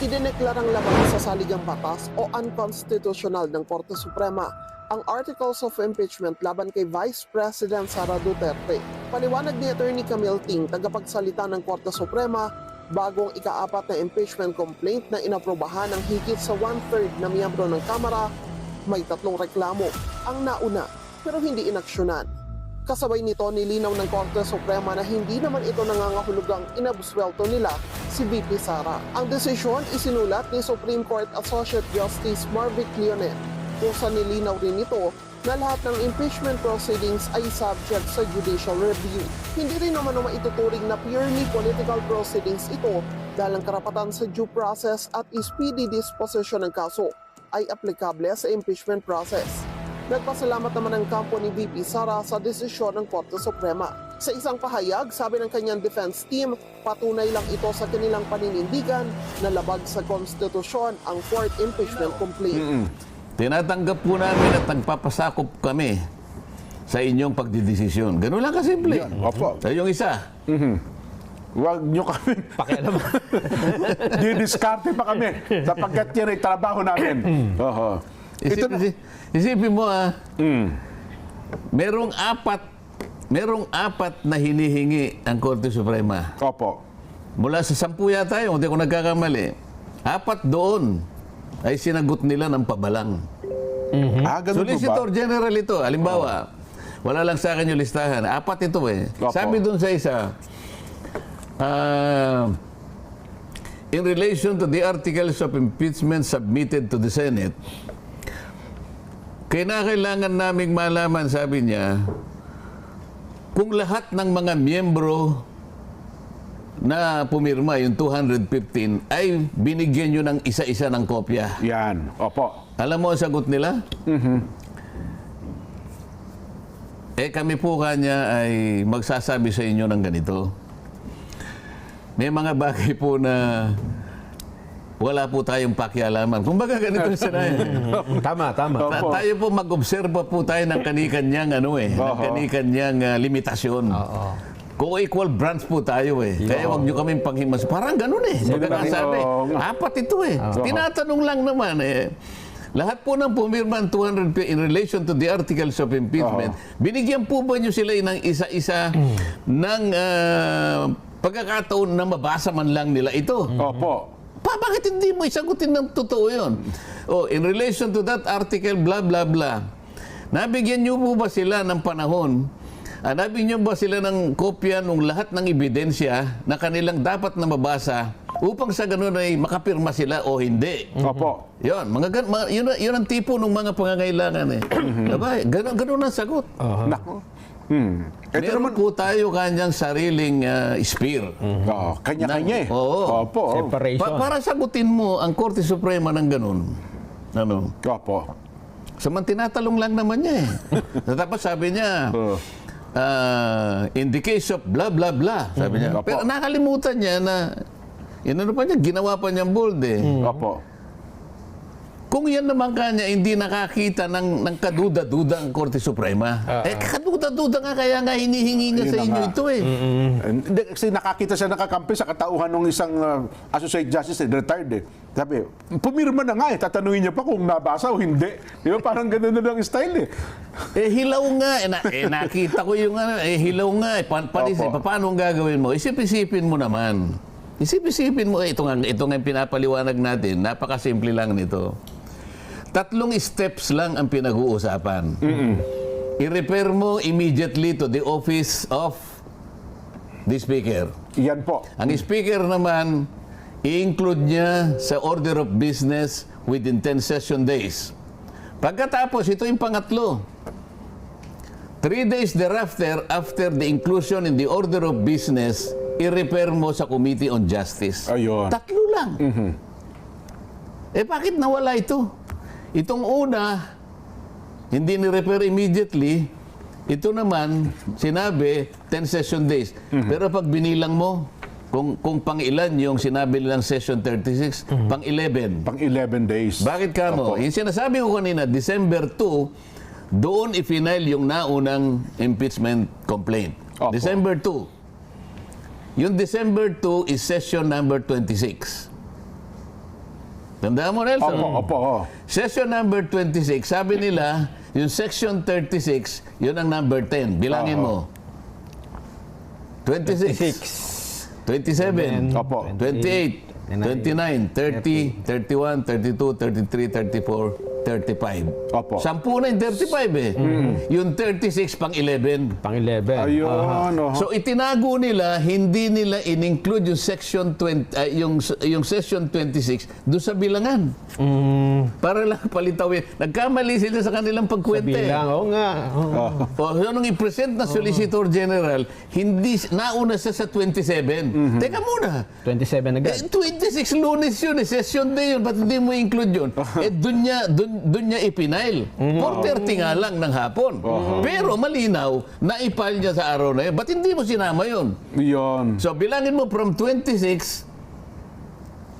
idineklarang labag sa saligang batas o unconstitutional ng Korte Suprema ang Articles of Impeachment laban kay Vice President Sara Duterte. Paliwanag ni Attorney Camille Ting, tagapagsalita ng Korte Suprema, bagong ikaapat na impeachment complaint na inaprobahan ng higit sa one-third na miyembro ng Kamara, may tatlong reklamo. Ang nauna, pero hindi inaksyonan. Kasabay nito, nilinaw ng Korte Suprema na hindi naman ito nangangahulugang inabswelto nila si VP Sara. Ang desisyon isinulat ni Supreme Court Associate Justice Marvick Leonet kung sa nilinaw rin ito na lahat ng impeachment proceedings ay subject sa judicial review. Hindi rin naman na maituturing na purely political proceedings ito dahil ang karapatan sa due process at speedy disposition ng kaso ay aplikable sa impeachment process. Nagpasalamat naman ang kampo ni VP Sara sa desisyon ng Korte Suprema. Sa isang pahayag, sabi ng kanyang defense team, patunay lang ito sa kanilang paninindigan na labag sa konstitusyon ang fourth impeachment complaint. Tinatanggap po namin at nagpapasakop kami sa inyong pagdidesisyon. Ganun lang kasimple. Yan, opo. Sa yung isa. Huwag nyo kami, Pakialam. didiskarte pa kami sapagkat yan ay trabaho namin. Oho. Ito na, isip- isipin mo ah, merong apat, merong apat na hinihingi ang Korte Suprema. opo. Mula sa sampu yata yun, hindi ako nagkakamali. Apat doon ay sinagot nila ng pabalang. Ah, ganun po ba? Solicitor General ito, halimbawa, wala lang sa akin yung listahan. Apat ito eh. Opo. Sabi doon sa isa, ah, in relation to the articles of impeachment submitted to the Senate, kinakailangan naming malaman, sabi niya, kung lahat ng mga miyembro na pumirma, yung 215, ay binigyan nyo ng isa-isa ng kopya. Yan, opo. Alam mo ang sagot nila? Eh kami po kanya ay magsasabi sa inyo ng ganito. May mga bagay po na wala po tayong pakialaman. Kung baga ganito sila eh. tama, tama. Ta- tayo po mag-obserba po tayo ng kanikanyang ano eh, ng kanikanyang ah, limitasyon. Oo. Co-equal branch po tayo eh. Kaya wag nyo kaming panghimas. Parang ganun eh. Sabi, nga. apat ito eh. Tinatanong lang naman eh. Lahat po ng pumirma ng 200 pe- in relation to the articles of impeachment, binigyan po ba nyo sila ng isa-isa ng ah, pagkakataon na mabasa man lang nila ito? Opo. Pa, bakit hindi mo isagutin ng totoo yun? Oh, in relation to that article, blah, blah, blah. Nabigyan niyo po ba sila ng panahon? Ah, nabigyan niyo ba sila ng kopya ng lahat ng ebidensya na kanilang dapat na mabasa upang sa ganun ay makapirma sila o hindi? Opo. Yun, mga, gan- mga yun, yun ang tipo ng mga pangangailangan eh. Diba? Ganun, ganun ang sagot. Nako. Hmm. Ito Meron naman, po tayo kanyang sariling ah, spear. oh, kanya-kanya eh. Oo. Opo. oh. Separation. Pa- para sagutin mo ang Korte Suprema ng ganun. Ano? Opo. Saman tinatalong lang naman niya eh. Tapos sabi niya, Oo. ah, in the case of blah blah blah, sabi niya. Opo. Pero nakalimutan niya na, inano pa niya, ginawa pa niyang bold eh. Opo. Kung yan naman kanya hindi nakakita ng, ng kaduda-duda ang Korte Suprema, eh kaduda-duda nga kaya nga hinihingi nga Yun sa inyo nga. ito eh. Hindi, kasi nakakita siya nakakampi sa katauhan ng isang uh, associate justice, eh, retired eh. Sabi, pumirma na nga eh, tatanungin niya pa kung nabasa o hindi. Di ba parang ganun na lang style eh. Eh hilaw nga, eh, na, eh, nakita ko yung ano, eh hilaw nga, eh, pa, panis, Opo. pa, paano ang gagawin mo? Isip-isipin mo naman. Isip-isipin mo, eh, ito nga, ito nga yung pinapaliwanag natin, napakasimple lang nito. Tatlong steps lang ang pinag-uusapan. I-repair mo immediately to the office of the speaker. Yan po. Ang speaker naman, i-include niya sa order of business within 10 session days. Pagkatapos, ito yung pangatlo. Three days thereafter, after the inclusion in the order of business, i-repair mo sa Committee on Justice. Ayun. Tatlo lang. Eh bakit nawala ito? Itong una, hindi ni-repair immediately. Ito naman, sinabi, 10 session days. Pero pag binilang mo, kung, kung pang ilan yung sinabi nilang session 36, pang 11. Pang 11 days. Bakit ka mo? Opo. Yung sinasabi ko kanina, December 2, doon i-final yung naunang impeachment complaint. Opo. December 2. Yung December 2 is session number 26. Tandaan mo, Nelson? Opo, opo. oh. Session number 26, sabi nila, yung section 36, yun ang number 10. Bilangin mo. 26. 27. Opo. 28. 29. 30. 31. 32. 33. 34. 35. Opo. Sampu na yung 35 eh. Yung 36 pang 11. Pang 11. Ayun. oho. So itinago nila, hindi nila in-include yung section 20, ay, yung yung session 26 doon sa bilangan. Para lang palitawin. Nagkamali sila sa kanilang pagkwenta. eh. Bilang, oo nga. oo. O so, nung i-present na Solicitor General, hindi nauna siya sa 27. Teka muna. 27 agad. Eh, 26 lunes yun, eh. session day yun. Ba't hindi mo include yun? eh, dun niya, dun, dun niya ipinail. 4.30 nga lang ng hapon. Pero malinaw, na-file niya sa araw na yun. Ba't hindi mo sinama yun? Yun. So, bilangin mo from 26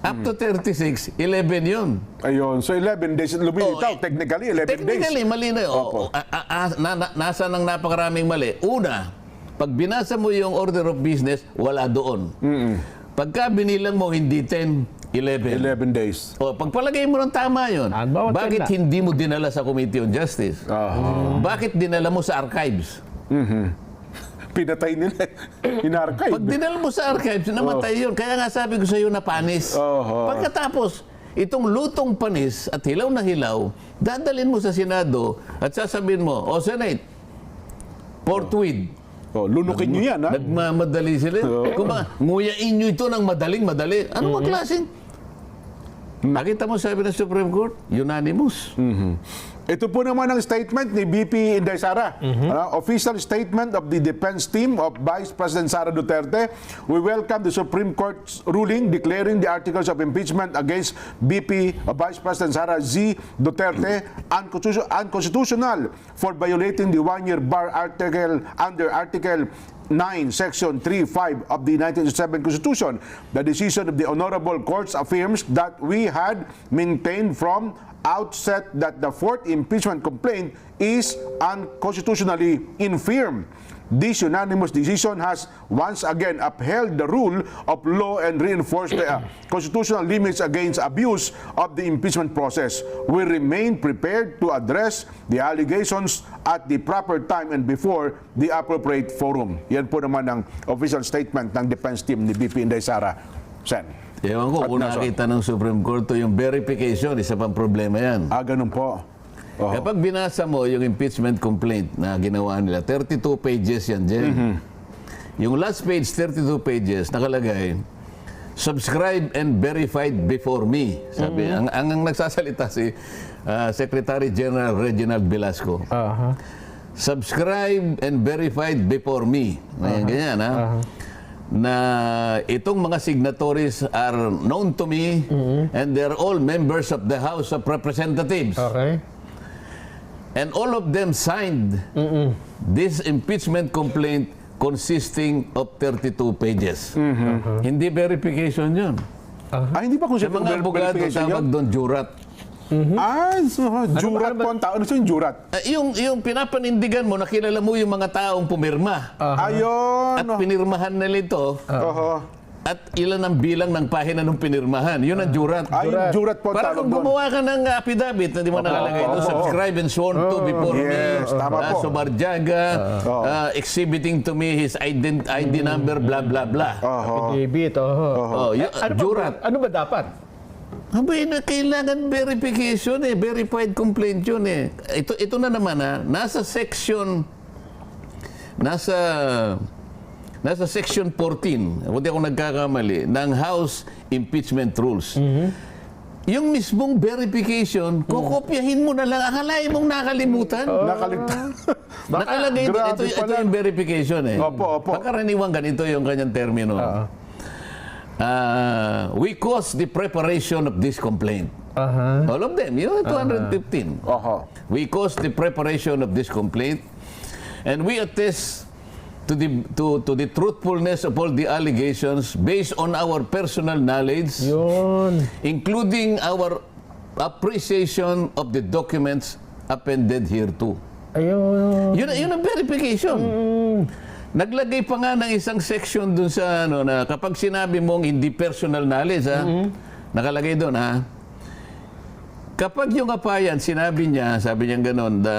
up to 36, 11 yun. Ayun. So 11 days lumilitaw. Oh, eh, technically, 11 Technically, days. mali na yun. Opo. O, a- a- a- na, na, nasa ng napakaraming mali. Una, pag binasa mo yung order of business, wala doon. Pagka binilang mo, hindi 10, 11. 11 days. O, pagpalagay mo ng tama yun, bawat bakit hindi mo dinala sa Committee on Justice? Aha. Bakit dinala mo sa archives? Pinatay nila. Inarchive. Pag dinala mo sa archives, namatay yun. Kaya nga sabi ko sa iyo na panis. Oho. Pagkatapos, itong lutong panis at hilaw na hilaw, dadalin mo sa Senado at sasabihin mo, o Senate, forthwith, Oh, lunukin nyo yan, ha? nagmamadali sila. Kung ba, nguyain nyo ito ng madaling madali. Ano mm klaseng? Nakita mo sabi ng Supreme Court, unanimous. Ito po naman ang statement ni BP Inday Sara. Ano, official statement of the defense team of Vice President Sara Duterte. We welcome the Supreme Court's ruling declaring the articles of impeachment against BP uh, Vice President Sara Z. Duterte unconstitu- unconstitutional for violating the one-year bar article under Article 9, Section 3.5 of the 1987 Constitution. The decision of the Honorable Courts affirms that we had maintained from outset that the fourth impeachment complaint is unconstitutionally infirm. This unanimous decision has once again upheld the rule of law and reinforced the uh, constitutional limits against abuse of the impeachment process. We remain prepared to address the allegations at the proper time and before the appropriate forum. Yan po naman ang official statement ng defense team ni BP Inday Sara. Sen. Ewan ko, At kung nakita ng Supreme Court to yung verification, isa pang problema yan. Ah, ganun po. Oh. Kapag binasa mo yung impeachment complaint na ginawa nila, 32 pages yan, Jen. Mm-hmm. Yung last page, 32 pages, nakalagay, subscribe and verified before me. Sabi, Mm-hmm. ang, ang, ang nagsasalita si ah, Secretary General Reginald Velasco. Aha. Subscribe and verified before me. Ngayon, ganyan, ha? Na itong mga signatories are known to me and they're all members of the House of Representatives. Okay. And all of them signed this impeachment complaint consisting of 32 pages. Hindi verification yun. Ah, hindi ba kung Sa siya mga abogado, tawag doon jurat. Ah, so, jurat po ang tao. Ano yung jurat? Eh, yung, yung pinapanindigan mo, nakilala mo yung mga taong pumirma. Ayun. At pinirmahan nila ito. Oho. At ilan ang bilang ng pahina ng pinirmahan. Yun ang jurat. Ay, yung jurat po Para kung gumawa ka ng affidavit na di mo nakalagay doon, subscribe and sworn to before Yes, me, tama uh, po. Subarjaga, uh, exhibiting to me his ident- ID number, blah, blah, blah. Affidavit, oho. Oh, y- ano, jurat. ba, ano ba dapat? Abay, na kailangan verification eh. Verified complaint yun eh. Ito, ito na naman ha. Nasa section, nasa, nasa section 14, kung di ako nagkakamali, ng House Impeachment Rules. Yung mismong verification, kukopyahin mo na lang. Akalain mong nakalimutan. Nakaligtan. Nakalagay ito, Grabe ito, ito pala. yung verification eh. Opo, opo. Pagkaraniwang ganito yung kanyang termino. Ah, we caused the preparation of this complaint. Aha. All of them, yung 215. Oho. We caused the preparation of this complaint and we attest to the to, to the truthfulness of all the allegations based on our personal knowledge Yun. including our appreciation of the documents appended hereto. Ayun. Yun, yun ang verification. Naglagay pa nga ng isang section dun sa ano na kapag sinabi mong hindi personal knowledge ha, nakalagay doon ha, Kapag yung kapayan, sinabi niya, sabi niya gano'n, the,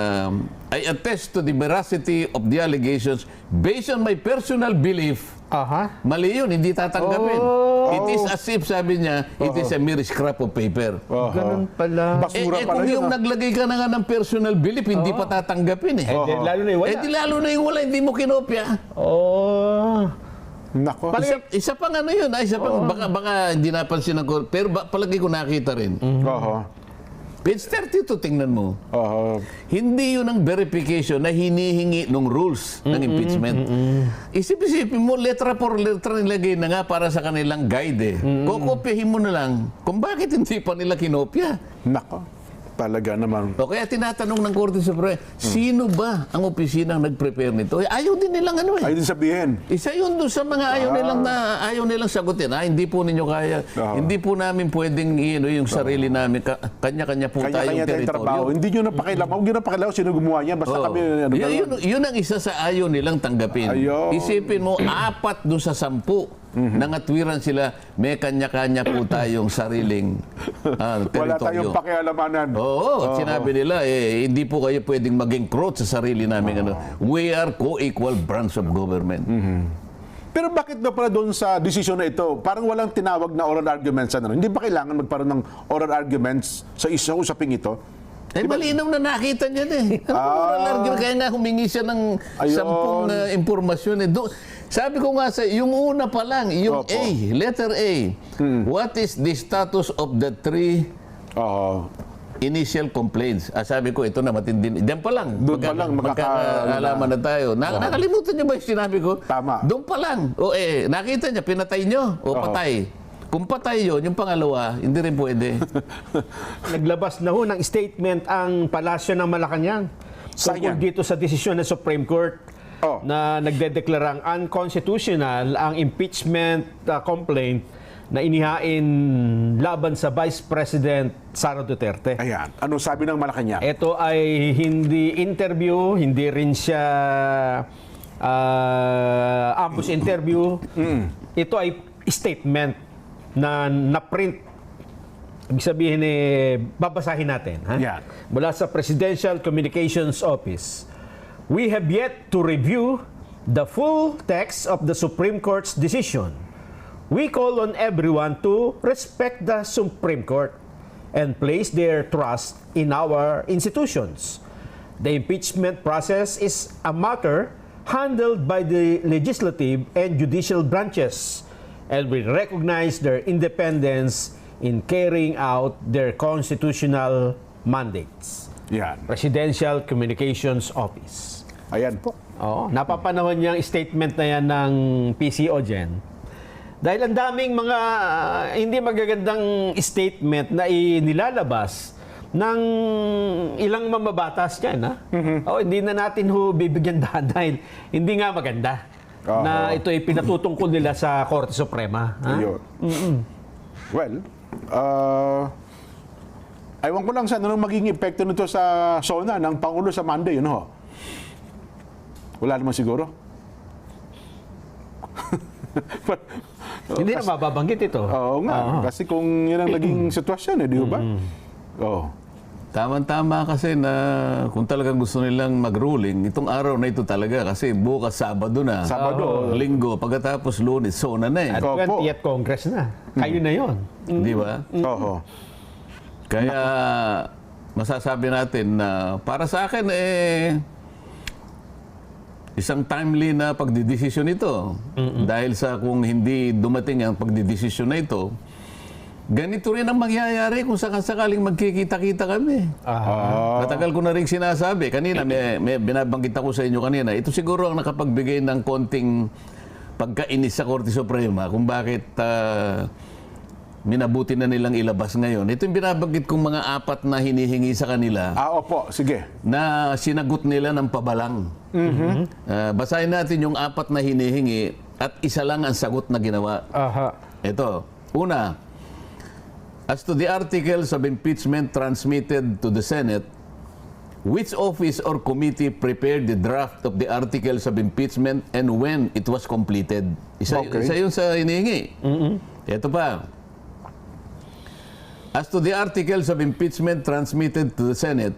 I attest to the veracity of the allegations based on my personal belief. Aha. Mali yun, hindi tatanggapin. Oh. It is as if, sabi niya, it is a mere scrap of paper. Ganun pala. Eh, Basura eh, pala kung yun. yung ah. naglagay ka na nga ng personal belief, hindi pa tatanggapin eh. Eh, di- lalo na yung wala. Eh di lalo na yung wala, hindi mo kinopya. Oh. Nako. Isa, isa pang ano yun, ah, isa pang, baka, baka hindi napansin ako, pero ba, palagi ko nakita rin. Oho. Page 32, tingnan mo. Oho. Hindi yun ang verification na hinihingi ng rules ng impeachment. Isip-isipin mo, letra por letra nilagay na nga para sa kanilang guide eh. Kokopyahin mo na lang kung bakit hindi pa nila kinopya. Nako. Talaga naman. O kaya tinatanong ng Korte Suprema, sino ba ang opisina ang nag-prepare nito? Eh, ayaw din nilang ano eh. Ay din sabihin. Isa yun doon sa mga ayaw nilang na ayaw nilang sagutin. Ah, hindi po ninyo kaya. Oo. Hindi po namin pwedeng know, yung sarili namin ka- kanya-kanya po Kanya-kanya tayong tayong trabaho. teritoryo. Hindi nyo na pakialam. Huwag nyo na pakialam sino gumawa niyan. Basta Oo. kami, ano yun, yun, yun ang isa sa ayaw nilang tanggapin. Ayun. Isipin mo, apat doon sa sampu. Mhm. Nangatwiran sila, may kanya-kanya po tayong sariling ah, Wala tayong teritoryo. pakialamanan. Oo, at sinabi nila, eh, hindi po kayo pwedeng maging crowd sa sarili namin. Ano. We are co-equal branch of government. Mhm. Pero bakit daw pala doon sa desisyon na ito, parang walang tinawag na oral arguments? Ano? Hindi ba kailangan magkaroon ng oral arguments sa isang usaping ito? Eh, malinaw na nakita niya eh. Ano Ah. oral argument? Kaya nga humingi siya ng Ayun. sampung uh, impormasyon. Eh. Do, sabi ko nga sa, yung una pa lang, yung Opo. Hmm. A, letter A. What is the status of the three Oo. initial complaints? Ah, sabi ko, ito na matindi. Diyan pa lang. Doon pa lang, magkakaalaman na tayo. Na, Nakalimutan niyo ba yung sinabi ko? Tama. Doon pa lang. O eh, nakita niya, pinatay niyo. O patay. Kung patay yun, yung pangalawa, hindi rin pwede. Naglabas na ho ng statement ang Palasyo ng Malacanang tungkol Sayang. dito sa desisyon ng Supreme Court Oh. na nagdedeklarang unconstitutional ang impeachment uh, complaint na inihain laban sa Vice President Sara Duterte. Ayan. Ano sabi ng Malacanang? Ito ay hindi interview, hindi rin siya ah, ambush interview. Ito ay statement na na-print. Ibig sabihin eh, babasahin natin. Ha? Yan. Mula sa Presidential Communications Office. We have yet to review the full text of the Supreme Court's decision. We call on everyone to respect the Supreme Court and place their trust in our institutions. The impeachment process is a matter handled by the legislative and judicial branches, and we recognize their independence in carrying out their constitutional mandates. Yan. Presidential Communications Office. Ayan po. Oo, napapanahon niya ang statement na yan ng PCO Gen. Dahil ang daming mga ah, hindi magagandang statement na inilalabas ng ilang mamabatas yan. Ha? Oo, hindi na natin ho bibigyan dahan dahil hindi nga maganda Oo. na ito ay pinatutungkol nila sa Korte Suprema. Ha? Ayun. Well, uh, Aywan ko lang sa anong magiging epekto nito sa SONA ng Pangulo sa Monday, yun ho. Wala naman siguro. Hindi na mababanggit ito. Oo nga. Kasi kung yun ang naging sitwasyon, eh, di ba? Oo. Tama-tama kasi na kung talagang gusto nilang mag-ruling, itong araw na ito talaga kasi bukas Sabado na. Sabado. Linggo, pagkatapos lunes, sona na eh. At Opo. 20th Congress na. Kayo na yon. Di ba? Oo. Kaya masasabi natin na para sa akin eh isang timely na pagdidesisyon ito. Dahil sa kung hindi dumating ang pagdidesisyon na ito, ganito rin ang mangyayari kung sakaling magkikita-kita kami. Ah. Matagal ko na rin sinasabi. Kanina, may, may binabanggit ako sa inyo kanina. Ito siguro ang nakapagbigay ng konting pagkainis sa Korte Suprema kung bakit ah, minabuti na nilang ilabas ngayon. Ito yung binabanggit kong mga apat na hinihingi sa kanila Ah, opo. Sige. na sinagot nila ng pabalang. Ah, basahin natin yung apat na hinihingi at isa lang ang sagot na ginawa. Aha. Ito. Una, as to the articles of impeachment transmitted to the Senate, which office or committee prepared the draft of the articles of impeachment and when it was completed? Isa, Okay. isa yun sa hinihingi. Ito pa. As to the articles of impeachment transmitted to the Senate,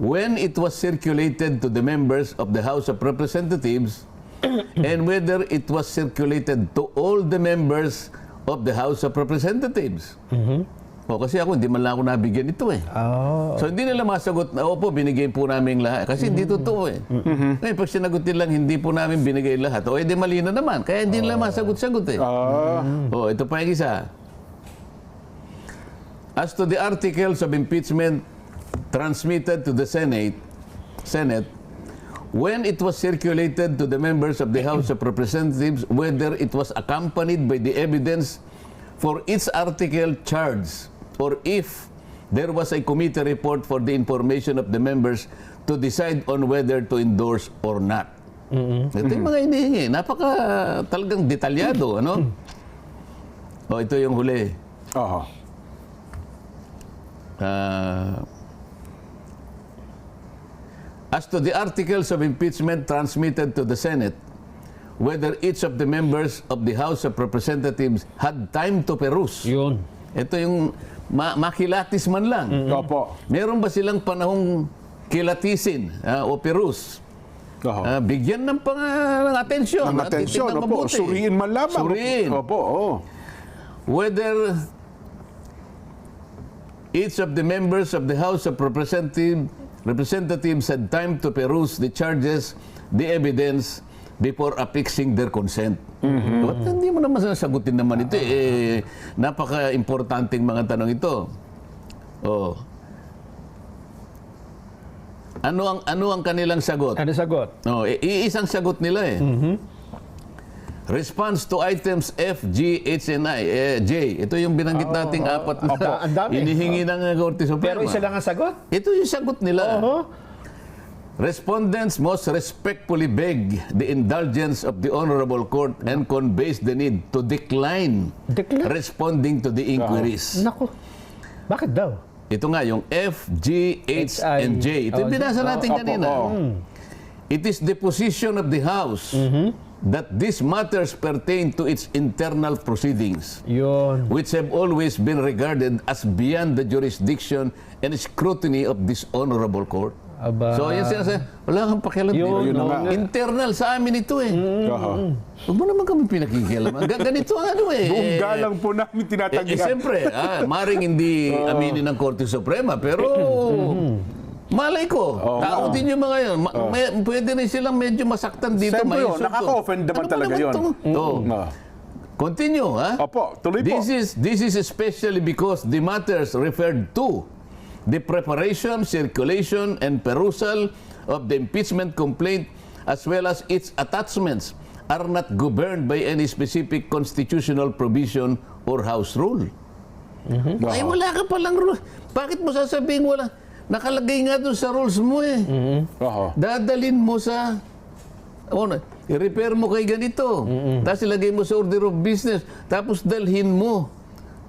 when it was circulated to the members of the House of Representatives, and whether it was circulated to all the members of the House of Representatives. O, kasi ako, hindi man lang ako nabigyan ito eh. Oh. So hindi nila masagot na, opo, binigay po namin lahat. Kasi hindi totoo eh. Ngayon, pag sinagot nila, hindi po namin binigay lahat. O, edi mali na naman. Kaya hindi nila masagot-sagot eh. Oh, ito pa yung isa. As to the articles of impeachment transmitted to the Senate, Senate, when it was circulated to the members of the House of Representatives, whether it was accompanied by the evidence for its article charged, or if there was a committee report for the information of the members to decide on whether to endorse or not. Ito yung mga hinihingi. Napaka talagang detalyado, ano? O, ito yung huli. aha. Ah, as to the articles of impeachment transmitted to the Senate, whether each of the members of the House of Representatives had time to peruse. Yun. Ito yung ma- makilatis man lang. Opo. Meron ba silang panahong kilatisin ah, o peruse? Ah, bigyan ng pang ng atensyon. Ang at atensyon, opo. mabuti. Suriin man lamang. Suriin. Opo, oo. whether each of the members of the House of Representative, Representatives had time to peruse the charges, the evidence, before affixing their consent. Ba't hindi mo naman sasagutin naman ito? Eh, napaka-importanting mga tanong ito. Oh. Ano ang ano ang kanilang sagot? Ano sagot? No, i- iisang sagot nila eh. Response to items F, G, H, and I, eh, J. Ito yung binanggit nating apat na Opo, ang dami. inihingi ng Korte Suprema. Pero isa lang ang sagot? Ito yung sagot nila. Oo. Respondents most respectfully beg the indulgence of the Honorable Court and conveys the need to decline Decline? responding to the inquiries. Naku. Bakit daw? Ito nga, yung F, G, H, H, and J. Ito yung Oh, binasa oh, natin kanina. oo. It is the position of the House that these matters pertain to its internal proceedings, Yun. which have always been regarded as beyond the jurisdiction and scrutiny of this honorable court. Aba. So, yan sinasabi, wala kang pakialam Yun, dito. yun na nga. Internal sa amin ito eh. Aha. Huwag mo naman kami pinakikialaman. Ga- Ganito ang ano eh. Buong Eh, galang po namin eh, eh, tinatanggihan. siyempre, ah, maring hindi aminin ng Korte Suprema, pero malay ko, nga. din yung mga yun. Ma- may- pwede rin silang medyo masaktan dito. Siyempre yun, ma-insult nakaka-offend naman Ano talaga yun. to? Oh. Ah. Continue, ha? Opo, tuloy po. This is, this is especially because the matters referred to the preparation, circulation, and perusal of the impeachment complaint as well as its attachments are not governed by any specific constitutional provision or house rule. Ay, wala ka palang rule. Bakit mo sasabihin wala? Nakalagay nga doon sa rules mo eh. Aha. Dadalin mo sa o, na- i-repair mo kay ganito. Tapos ilagay mo sa order of business. Tapos dalhin mo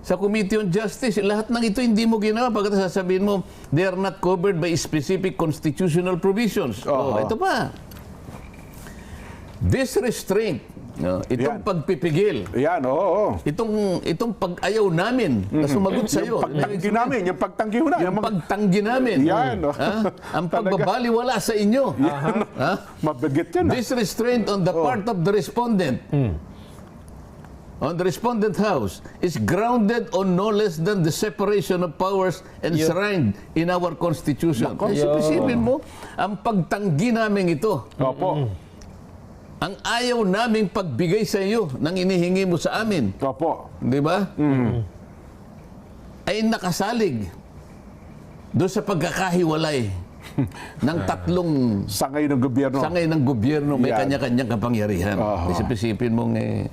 sa Committee on Justice. Lahat ng ito hindi mo ginawa. Pagkatapos sasabihin mo, they are not covered by specific constitutional provisions. Oh, Aha. ito pa. This restraint, no, itong Yan. pagpipigil, Yan, oo. oo. itong itong pag-ayaw namin na sumagot sa iyo. Yung pagtanggi namin, yung pagtanggi ho na. Yung mga- pagtanggi namin. Yan, oh. Ha? Ang Talaga. pagbabaliwala sa inyo. Ha? Mabigat yan. ah. This restraint on the part of the respondent on the respondent house is grounded on no less than the separation of powers enshrined in our constitution. Nako. Kasi isipin mo, ang pagtanggi namin ito, Opo. Ang ayaw naming pagbigay sa iyo ng inihingi mo sa amin, Opo. di ba? Ay nakasalig doon sa pagkakahiwalay ng tatlong Sangay ng gobyerno. sangay ng gobyerno may Yan. kanya-kanyang kapangyarihan. Aha. Isip-isipin mong eh,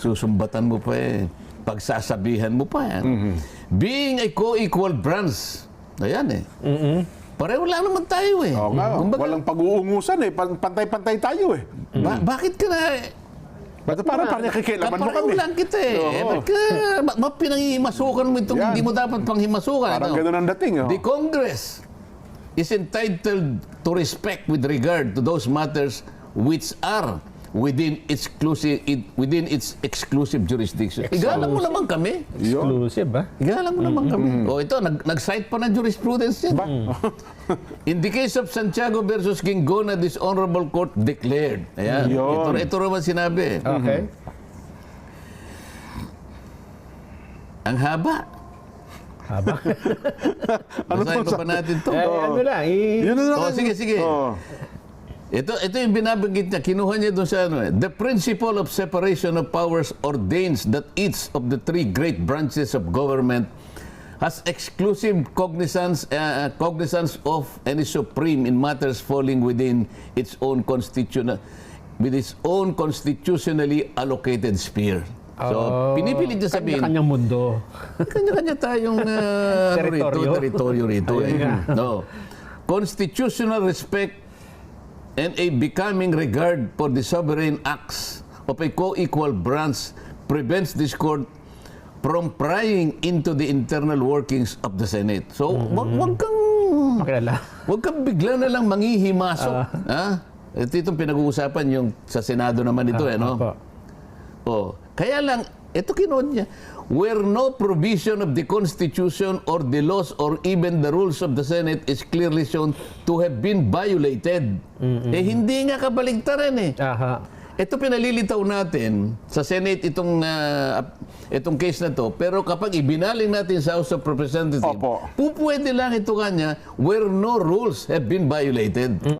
susumbatan mo pa eh, pagsasabihan mo pa yan. Mm-hmm. Being a co-equal branch, ayan eh. Pareho lang naman tayo eh. Oo nga, Kumbaga, walang pag-uungusan eh. Pan- Pantay-pantay tayo eh. ba- bakit ka na... Ba't parang parang nakikilaman mo kami? lang kita eh. Oo. Ba't ka, ma, ma, pinangihimasukan mo itong Yan. hindi mo dapat panghimasukan. Parang Ano? ganun ang dating. Oh. The Congress is entitled to respect with regard to those matters which are within exclusive it, within its exclusive jurisdiction. Igalang mo naman kami. Exclusive, ha? Igalang mo naman kami. O ito, nag, nag-cite pa ng jurisprudence yan. In the case of Santiago versus Gingona, this honorable court declared. Ayan. Ito, ito naman sinabi. Okay. Ang haba. Haba. Basahin pa ba natin to? eh, ano lang, i- Yun na lang. Oh, sige, sige. Oh. Ito, ito yung binabanggit niya. Kinuha niya doon sa ano eh. The principle of separation of powers ordains that each of the three great branches of government has exclusive cognizance, uh, cognizance of is supreme in matters falling within its own constitutional with its own constitutionally allocated sphere. So, pinipilit niya sabihin, kanya-kanyang mundo. kanya-kanya tayong uh, ano rito, teritoryo rito. Eh. No. Constitutional respect and a becoming regard for the sovereign acts of a co-equal branch prevents this court from prying into the internal workings of the Senate. So, wag, wag kang Makilala. Huwag kang bigla na lang manghihimasok. ha? Ito itong pinag-uusapan yung sa Senado naman ito, eh, no? Opo. Oh, kaya lang, ito kinood niya, where no provision of the Constitution or the laws or even the rules of the Senate is clearly shown to have been violated. Eh, hindi nga kabaligtaran eh. Aha. Ito pinalilitaw natin sa Senate itong ah, itong case na to, pero kapag ibinaling natin sa House of Representatives, Opo. pupwede lang ito kanya where no rules have been violated.